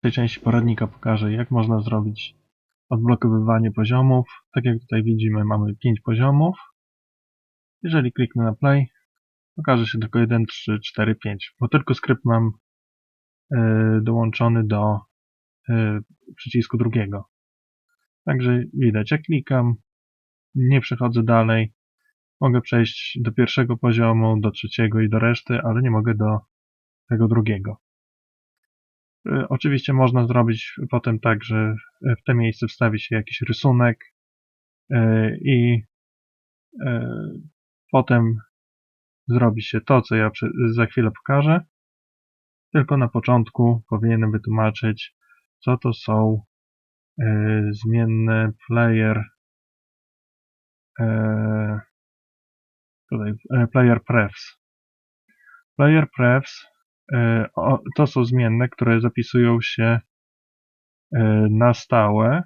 tej części poradnika pokażę, jak można zrobić odblokowywanie poziomów. Tak jak tutaj widzimy, mamy 5 poziomów. Jeżeli kliknę na play, okaże się tylko 1, 3, 4, 5, bo tylko skrypt mam y, dołączony do y, przycisku drugiego. Także widać, jak klikam, nie przechodzę dalej, mogę przejść do pierwszego poziomu, do trzeciego i do reszty, ale nie mogę do tego drugiego. Y, Oczywiście można zrobić potem tak, że w te miejsce wstawi się jakiś rysunek y, i y, potem zrobi się to, co ja za chwilę pokażę. Tylko na początku powinienem wytłumaczyć, co to są zmienne player tutaj e, player prefs. Player prefs e, to są zmienne, które zapisują się e, na stałe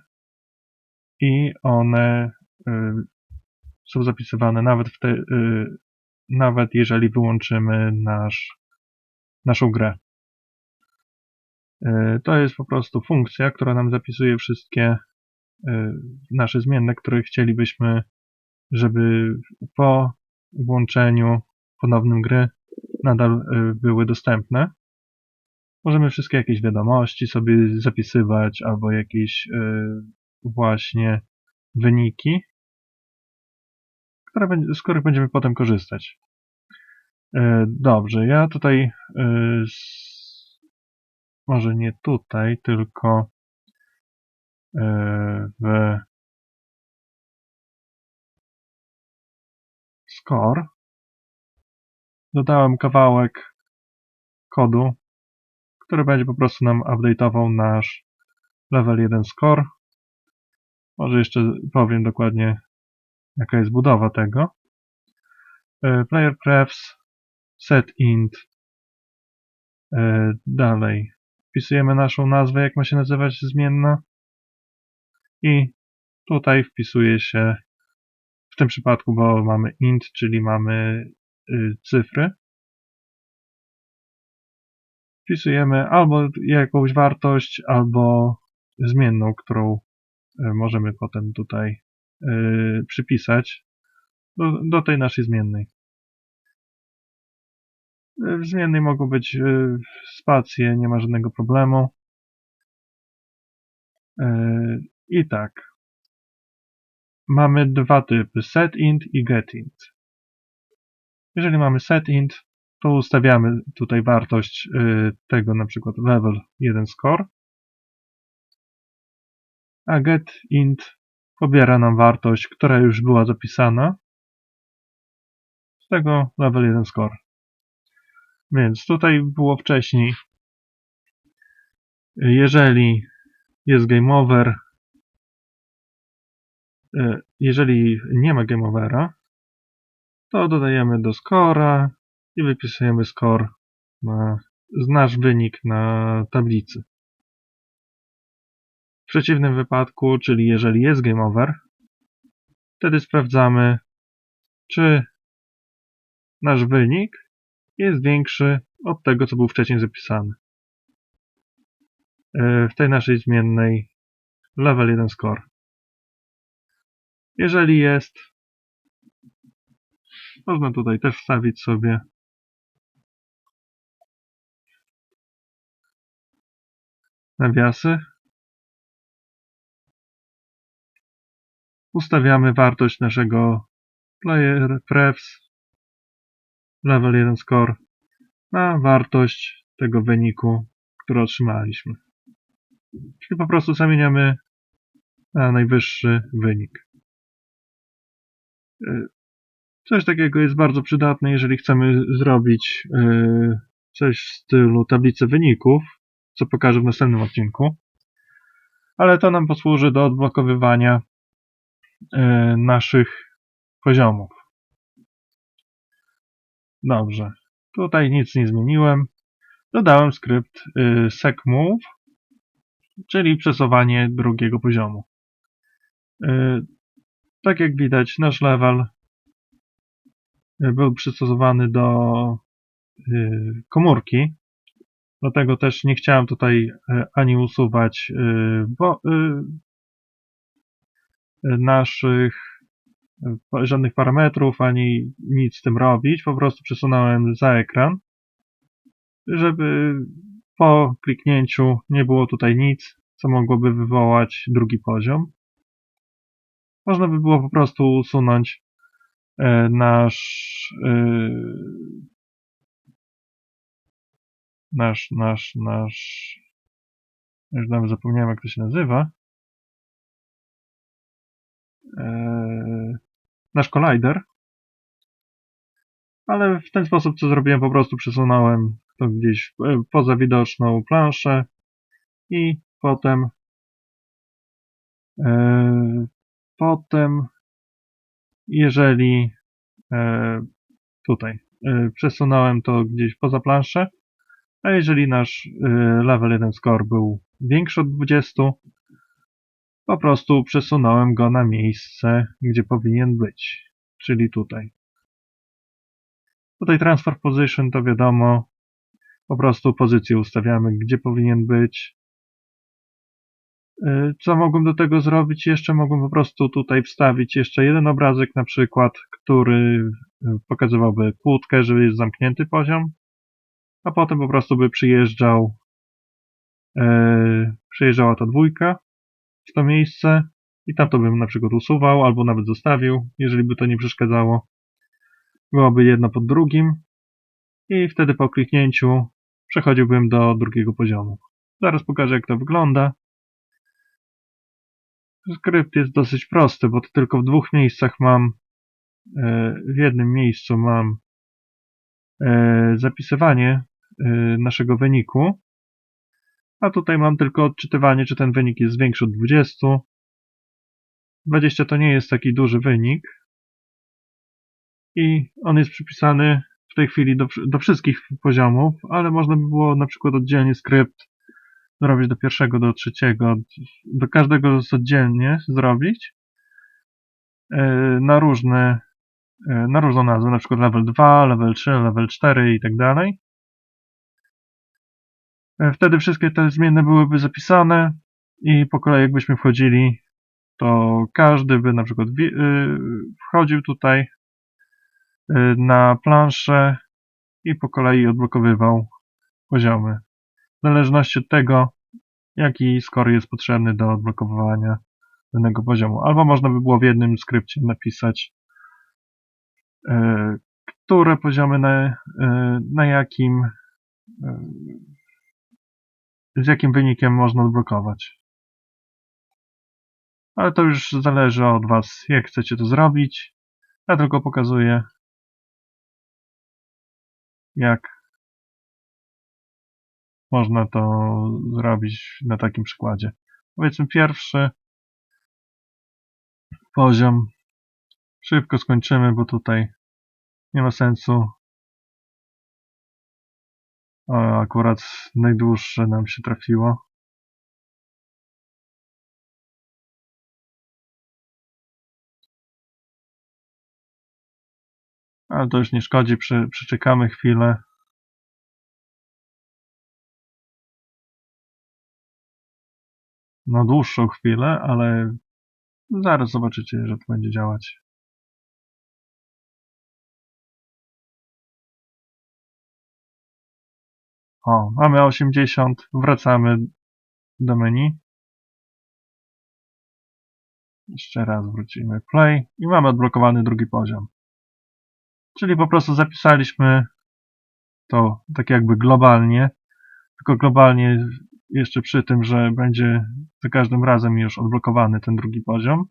i one e, są zapisywane nawet w te, e, nawet jeżeli wyłączymy nasz, naszą grę. E, To jest po prostu funkcja, która nam zapisuje wszystkie e, nasze zmienne, które chcielibyśmy, żeby po włączeniu ponownym gry nadal e, były dostępne. Możemy wszystkie jakieś wiadomości sobie zapisywać, albo jakieś e, właśnie wyniki, z których będziemy potem korzystać. E, Dobrze, ja tutaj może nie tutaj, tylko w score dodałem kawałek kodu, który będzie po prostu nam update'ował nasz level 1 score. Może jeszcze powiem dokładnie, jaka jest budowa tego. E, Player prefs set int. E, Dalej. Wpisujemy naszą nazwę, jak ma się nazywać zmienna. I tutaj wpisuje się w tym przypadku, bo mamy int, czyli mamy cyfry. Wpisujemy albo jakąś wartość, albo zmienną, którą y, możemy potem tutaj y, przypisać do, do tej naszej zmiennej. Y, W zmiennej mogą być y, spacje, nie ma żadnego problemu. Y, I tak. Mamy dwa typy, setInt i getInt. Jeżeli mamy setInt, to ustawiamy tutaj wartość y, tego na przykład level 1 score, a getInt pobiera nam wartość, która już była zapisana. Z tego level 1 score. Więc tutaj było wcześniej, jeżeli jest game over, y, jeżeli nie ma game overa, to dodajemy do scora i wypisujemy score na nasz wynik na tablicy. W przeciwnym wypadku, czyli jeżeli jest game over, wtedy sprawdzamy, czy nasz wynik jest większy od tego, co był wcześniej zapisany. E, W tej naszej zmiennej level 1 score. Jeżeli jest, można tutaj też wstawić sobie nawiasy. Ustawiamy wartość naszego player prefs level 1 score na wartość tego wyniku, który otrzymaliśmy. Czyli po prostu zamieniamy na najwyższy wynik. Coś takiego jest bardzo przydatne, jeżeli chcemy zrobić y, coś w stylu tablicy wyników, co pokażę w następnym odcinku. Ale to nam posłuży do odblokowywania y, naszych poziomów. Dobrze. Tutaj nic nie zmieniłem. Dodałem skrypt y, secmove, czyli przesuwanie drugiego poziomu. Tak jak widać, nasz level był przystosowany do y, komórki Dlatego też nie chciałem tutaj e, ani usuwać e, bo, e, naszych e, żadnych parametrów, ani nic z tym robić. Po prostu przesunąłem za ekran, żeby po kliknięciu nie było tutaj nic, co mogłoby wywołać drugi poziom. Można by było po prostu usunąć e, nasz e, nasz, nasz, nasz już nawet zapomniałem jak to się nazywa. E, nasz collider ale w ten sposób co zrobiłem po prostu przesunąłem to gdzieś e, poza widoczną planszę i potem e, potem jeżeli e, tutaj e, przesunąłem to gdzieś poza planszę, a jeżeli nasz e, level 1 score był większy od 20, po prostu przesunąłem go na miejsce, gdzie powinien być, czyli tutaj. Tutaj transfer position to wiadomo, po prostu pozycję ustawiamy, gdzie powinien być. E, Co mogłem do tego zrobić? Jeszcze mogłem po prostu tutaj wstawić jeszcze jeden obrazek na przykład, który e, pokazywałby kłódkę, że jest zamknięty poziom, a potem po prostu by przyjeżdżał e, przyjeżdżała ta dwójka w to miejsce i tam to bym na przykład usuwał albo nawet zostawił, jeżeli by to nie przeszkadzało. Byłoby jedno pod drugim i wtedy po kliknięciu przechodziłbym do drugiego poziomu. Zaraz pokażę jak to wygląda. Skrypt jest dosyć prosty, bo to tylko w dwóch miejscach mam, e, w jednym miejscu mam e, zapisywanie e, naszego wyniku, a tutaj mam tylko odczytywanie, czy ten wynik jest większy od 20. 20 to nie jest taki duży wynik i on jest przypisany w tej chwili do, do wszystkich poziomów, ale można by było na przykład oddzielnie skrypt zrobić do pierwszego, do trzeciego, do każdego oddzielnie zrobić e, na różne e, na różną nazwę, na przykład level 2, level 3, level 4 i tak dalej. E, Wtedy wszystkie te zmienne byłyby zapisane i po kolei jakbyśmy wchodzili, to każdy by na przykład wchodził tutaj na planszę i po kolei odblokowywał poziomy. W zależności od tego, jaki score jest potrzebny do odblokowania danego poziomu. Albo można by było w jednym skrypcie napisać, e, które poziomy na, e, na jakim, e, z jakim wynikiem można odblokować. Ale to już zależy od Was, jak chcecie to zrobić. Ja tylko pokazuję, jak można to zrobić na takim przykładzie. Powiedzmy pierwszy poziom. Szybko skończymy, bo tutaj nie ma sensu. O, akurat najdłuższe nam się trafiło. Ale to już nie szkodzi, przy, przyczekamy chwilę. No dłuższą chwilę, ale zaraz zobaczycie, że to będzie działać. O, mamy 80, wracamy do menu. Jeszcze raz wrócimy play i mamy odblokowany drugi poziom. Czyli po prostu zapisaliśmy to tak jakby globalnie, tylko globalnie jeszcze przy tym, że będzie za każdym razem już odblokowany ten drugi poziom.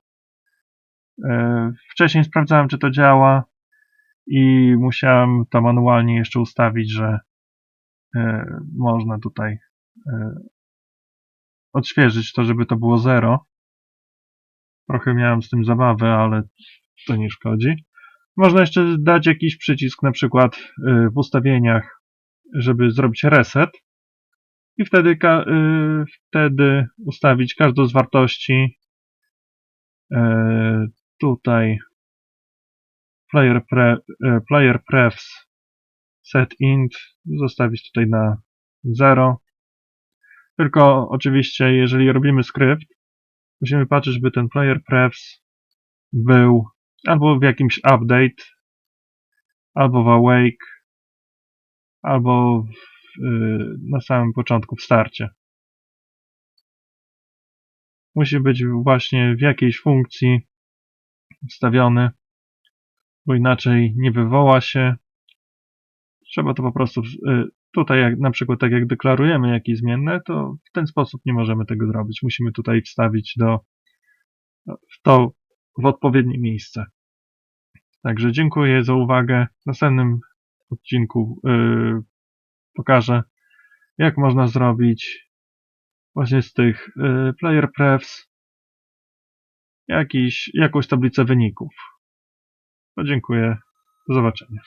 E, Wcześniej sprawdzałem, czy to działa i musiałem to manualnie jeszcze ustawić, że e, można tutaj e, odświeżyć to, żeby to było 0. Trochę miałem z tym zabawę, ale to nie szkodzi. Można jeszcze dać jakiś przycisk, na przykład w ustawieniach, żeby zrobić reset i wtedy, ka- y, wtedy ustawić każdą z wartości y, tutaj player, pre, y, player prefs set int zostawić tutaj na 0. Tylko oczywiście, jeżeli robimy skrypt, musimy patrzeć, by ten player prefs był albo w jakimś update, albo w awake, albo w, na samym początku, w starcie. Musi być właśnie w jakiejś funkcji wstawiony, bo inaczej nie wywoła się. Trzeba to po prostu y, tutaj, jak, na przykład tak jak deklarujemy jakieś zmienne, to w ten sposób nie możemy tego zrobić. Musimy tutaj wstawić do, w to w odpowiednie miejsce. Także dziękuję za uwagę. W następnym odcinku yy, pokażę, jak można zrobić właśnie z tych yy, player prefs jakiś, jakąś tablicę wyników. Dziękuję. Do zobaczenia.